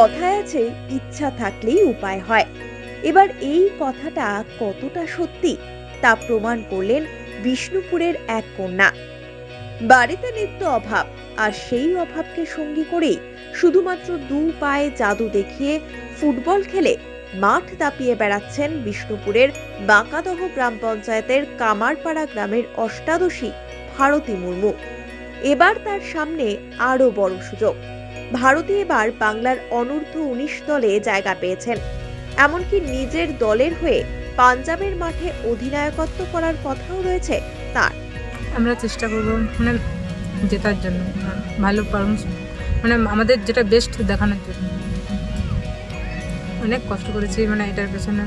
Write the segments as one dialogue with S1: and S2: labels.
S1: কথায় আছে, ইচ্ছা থাকলেই উপায় হয়। এবার এই কথাটা কতটা সত্যি, তা প্রমাণ করলেন বিষ্ণুপুরের এক কন্যা। বাড়িতে নিত্য অভাব, আর সেই অভাবকে সঙ্গী করেই শুধুমাত্র দু পায়ে জাদু দেখিয়ে ফুটবল খেলে মাঠ দাপিয়ে বেড়াচ্ছেন বিষ্ণুপুরের বাঁকাদহ গ্রাম পঞ্চায়েতের কামারপাড়া গ্রামের অষ্টাদশী ভারতী মুর্মু। এবার তার সামনে আরও বড় সুযোগ। ভারতী এবার বাংলার অনূর্ধ্ব উনিশ দলে জায়গা পেয়েছেন। এমনকি নিজের দলের হয়ে পাঞ্জাবের মাঠে অধিনায়কত্ব করার কথাও রয়েছে তার।
S2: আমরা চেষ্টা করব মানে জেতার জন্য, ভালো পারফরমেন্স মানে আমাদের যেটা বেস্ট দেখানোর জন্য। অনেক কষ্ট করেছি মানে এটার পেছনে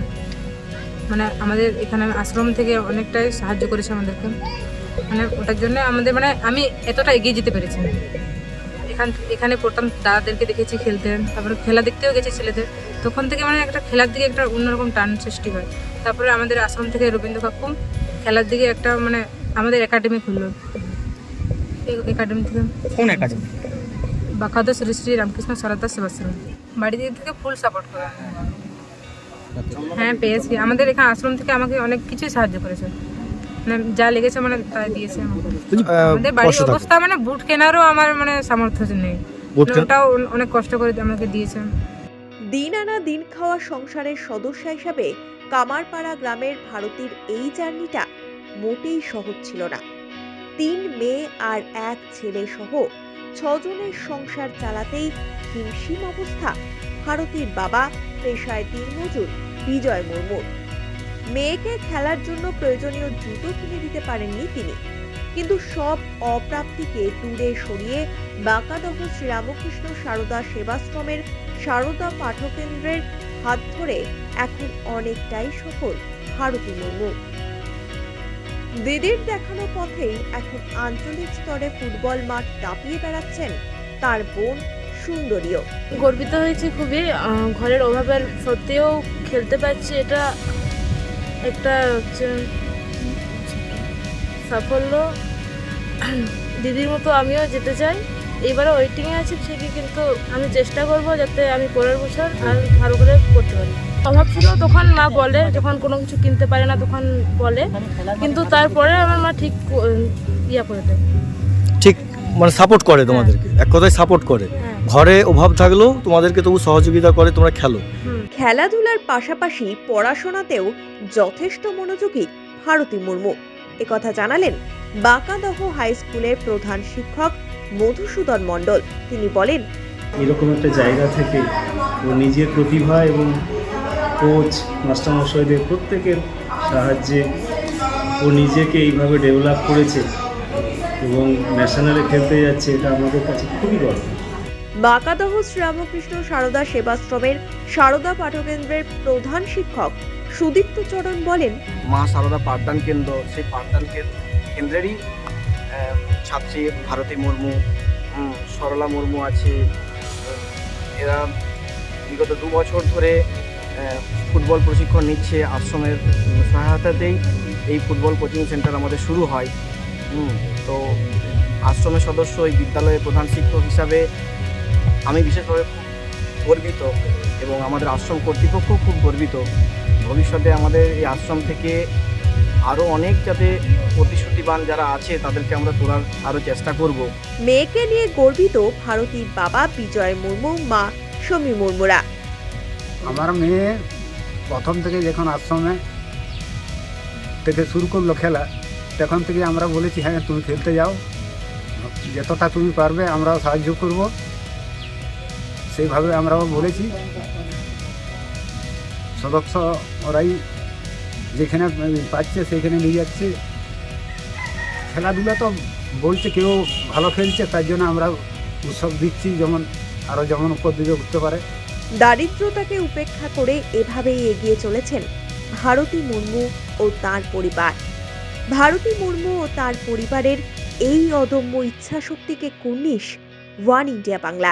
S2: মানে আমাদের এখানে আশ্রম থেকে অনেকটাই সাহায্য করেছে আমাদেরকে। মানে ওটার জন্য আমাদের মানে আমি এতটা এগিয়ে যেতে পেরেছি। এখান এখানে পড়তাম দাদাদেরকে দেখেছি খেলতে। তারপরে খেলা দেখতেও গেছি ছেলেদের। তখন থেকে মানে একটা খেলার দিকে একটা অন্যরকম টান সৃষ্টি হয়। তারপরে আমাদের আশ্রম থেকে রবীন্দ্র কাকু খেলার দিকে একটা মানে আমাদের একাডেমি খুললো। একাডেমি থেকে।
S3: কোন একাডেমি?
S2: শ্রী শ্রী রামকৃষ্ণ সারদা সেবাশ্রম। বাড়ি দিক থেকে ফুল সাপোর্ট করে। হ্যাঁ পেয়েছি। আমাদের এখানে আশ্রম থেকে আমাকে অনেক কিছুই সাহায্য করেছে। মানে যা লেগেছে মানে তাই দিয়েছে আমাদের বাড়ির অবস্থা মানে বুট কেনারও আমার মানে সামর্থ্য নেই। ওটাও অনেক কষ্ট করে আমাকে দিয়েছে।
S1: দিন আনা দিন খাওয়া সংসারের সদস্য হিসাবে কামারপাড়া গ্রামের ভারতীর এই জার্নিটা মোটেই সহজ ছিল না। তিন মেয়ে আর এক ছেলে সহ ছজনের সংসার চালাতেই হিমশিম অবস্থা ভারতীর বাবা পেশায় দিনমজুর বিজয় মুর্মুর। মেয়েকে খেলার জন্য প্রয়োজনীয় জুতো কিনে দিতে পারেননি তিনি। কিন্তু সব অপ্রাপ্তিকে দূরে সরিয়ে বাঁকাদহ শ্রীরামকৃষ্ণ সারদা সেবাশ্রমের সারদা পাঠকেন্দ্রের হাত ধরে এখন অনেকটাই সফল ভারতী মুর্মু। দিদির দেখানো পথেই এখন আঞ্চলিক স্তরে ফুটবল মাঠ দাপিয়ে বেড়াচ্ছেন তার বোন সুন্দরীও।
S4: গর্বিত হয়েছে খুবই। ঘরের অভাবের সত্ত্বেও খেলতে পারছি এটা একটা হচ্ছে সাফল্য। দিদির মতো আমিও যেতে চাই। এবারে ওয়েটিংয়ে আছি ঠিকই কিন্তু আমি চেষ্টা করব যাতে আমি পরের বছর আর ভালো করে করতে পারি। অভাব ছিল তখন মা বলে যখন কোনো কিছু কিনতে পারে না তখন বলে। কিন্তু তারপরে আমার মা ঠিক ইয়া করে দেয়।
S3: ঠিক মানে সাপোর্ট করে তোমাদেরকে। এক কথায় সাপোর্ট করে।
S4: হ্যাঁ।
S3: ঘরে অভাব থাকলেও তোমাদেরকে তবু সহযোগিতা করে তোমরা খেলো।
S1: খেলাধুলার পাশাপাশি পড়াশোনাতেও যথেষ্ট মনোযোগী ভারতী মুর্মু। একথা জানালেন বাঁকাদহ হাই স্কুলের প্রধান শিক্ষক মধুসূদন মণ্ডল। তিনি বলেন,
S5: এরকম একটা জায়গা থেকে ও নিজের প্রতিভা এবং কোচ, মাস্টারমশাইদের প্রত্যেকের সাহায্যে ও নিজেকে এইভাবে ডেভেলপ করেছে এবং ন্যাশনালে খেলতে যাচ্ছে, এটা আমাদের কাছে খুবই গর্ব।
S1: বাঁকাদহ শ্রীরামকৃষ্ণ সারদা সেবাশ্রমের সারদা পাঠকেন্দ্রের প্রধান শিক্ষক সুদীপ্ত চরণ বলেন,
S6: মা সারদা পাঠদান কেন্দ্র, সেই পাঠদান কেন- কেন্দ্রেরই ছাত্রী ভারতী মুর্মু সরলা মুর্মু আছে। এরা বিগত দু বছর ধরে ফুটবল প্রশিক্ষণ নিচ্ছে, আশ্রমের সহায়তাতেই এই ফুটবল কোচিং সেন্টার আমাদের শুরু হয়। তো আশ্রমের সদস্য এই বিদ্যালয়ের প্রধান শিক্ষক হিসাবে আমি বিশেষভাবে খুব গর্বিত এবং আমাদের আশ্রম কর্তৃপক্ষ খুব গর্বিত। ভবিষ্যতে আমাদের এই আশ্রম থেকে আরও অনেক যাতে প্রতিশ্রুতিবান যারা আছে তাদেরকে আমরা তোলার আরও চেষ্টা করব।
S1: মেয়েকে নিয়ে গর্বিত ভারতীর বাবা বিজয় মুর্মু মা সমী মুর্মুরা।
S7: আমার মেয়ে প্রথম থেকে যখন আশ্রমে থেকে শুরু করল খেলা তখন থেকে আমরা বলেছি হ্যাঁ তুমি খেলতে যাও। যতটা তুমি পারবে আমরাও সাহায্য করব। সেইভাবে আমরাও বলেছি। সদস্য ওরাই যেখানে পাচ্ছে সেখানে নিয়ে যাচ্ছে। খেলাধুলা তো বলছে কেউ ভালো খেলছে, তার জন্য আমরা উৎসব দিচ্ছি যেমন, আরও যেমন উপর দিকে উঠতে পারে।
S1: দারিদ্রতাকে উপেক্ষা করে এভাবেই এগিয়ে চলেছেন ভারতী মুর্মু ও তার পরিবার। ভারতী মুর্মু ও তার পরিবারের এই অদম্য ইচ্ছাশক্তিকে কুর্নিশ one India Bangla.